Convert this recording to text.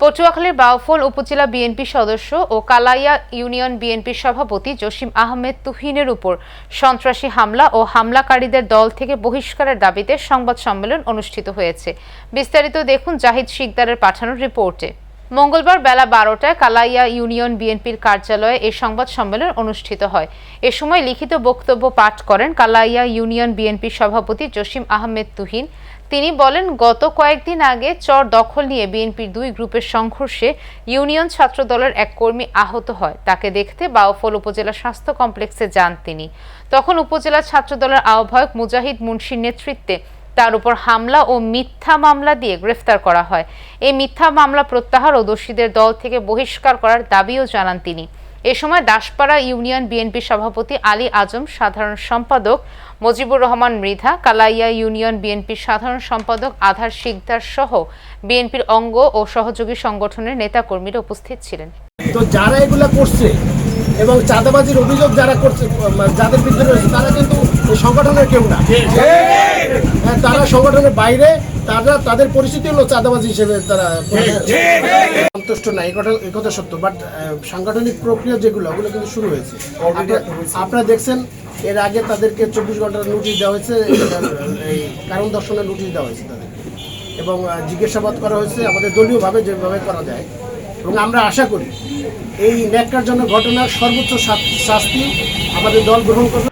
পটুয়াখালীর বাউফল উপজেলা বিএনপি সদস্য ও কালাইয়া ইউনিয়ন বিএনপির সভাপতি জসিম আহমেদ তুহিনের উপর সন্ত্রাসী হামলা ও হামলাকারীদের দল থেকে বহিষ্কারের দাবিতে সংবাদ সম্মেলন অনুষ্ঠিত হয়েছে। বিস্তারিত দেখুন জাহিদ শিকদারের পাঠানো রিপোর্টে। মঙ্গলবার বেলা বারোটায় কালাইয়া ইউনিয়ন বিএনপির কার্যালয়ে এ সংবাদ সম্মেলন অনুষ্ঠিত হয়। এ সময় লিখিত বক্তব্য পাঠ করেন কালাইয়া ইউনিয়ন বিএনপির সভাপতি জসিম আহমেদ তুহিন। তিনি বলেন, গত কয়েকদিন আগে চর দখল নিয়ে বিএনপির দুই গ্রুপের সংঘর্ষে ইউনিয়ন ছাত্র দলের এক কর্মী আহত হয়। তাকে দেখতে বাউফল উপজেলা স্বাস্থ্য কমপ্লেক্সে যান তিনি। তখন উপজেলা ছাত্র দলের আহ্বায়ক মুজাহিদ মুন্সির নেতৃত্বে তার উপর হামলা ও মিথ্যা মামলা দিয়ে গ্রেফতার করা হয়। এই মিথ্যা মামলা প্রত্যাহার ও দোষীদের দল থেকে বহিষ্কার করার দাবিও জানান তিনি। এ সময় দাসপাড়া ইউনিয়ন বিএনপি সভাপতি আলী আজম সাধারণ সম্পাদক মজিবুর রহমান মৃধা কালাইয়া ইউনিয়ন বিএনপির সাধারণ সম্পাদক আধার শিকদার সহ বিএনপির অঙ্গ ও সহযোগী সংগঠনের নেতাকর্মীরা উপস্থিত ছিলেন। তো যারা এগুলা করছে এবং চাঁদাবাজির অভিযোগ যারা করছে যাদের বিরুদ্ধে রয়েছে তারা কিন্তু সংগঠনের কেউ না। সংগঠনের বাইরে তারা তাদের পরিস্থিতি হলো চাঁদাবাজি হিসেবে তারা সন্তুষ্ট না এই কথা সত্য বাট সাংগঠনিক প্রক্রিয়া যেগুলো ওগুলো কিন্তু শুরু হয়েছে। আপনারা- দেখছেন এর আগে তাদেরকে চব্বিশ ঘণ্টার নোটিশ দেওয়া হয়েছে এই কারণ দর্শনের নোটিশ দেওয়া হয়েছে তাদেরকে এবং জিজ্ঞাসাবাদ করা হয়েছে আমাদের দলীয়ভাবে যেভাবে করা যায়। এবং আমরা আশা করি এই ন্যাক্কারজনক ঘটনার সর্বোচ্চ শাস্তি আমাদের দল গ্রহণ করবে।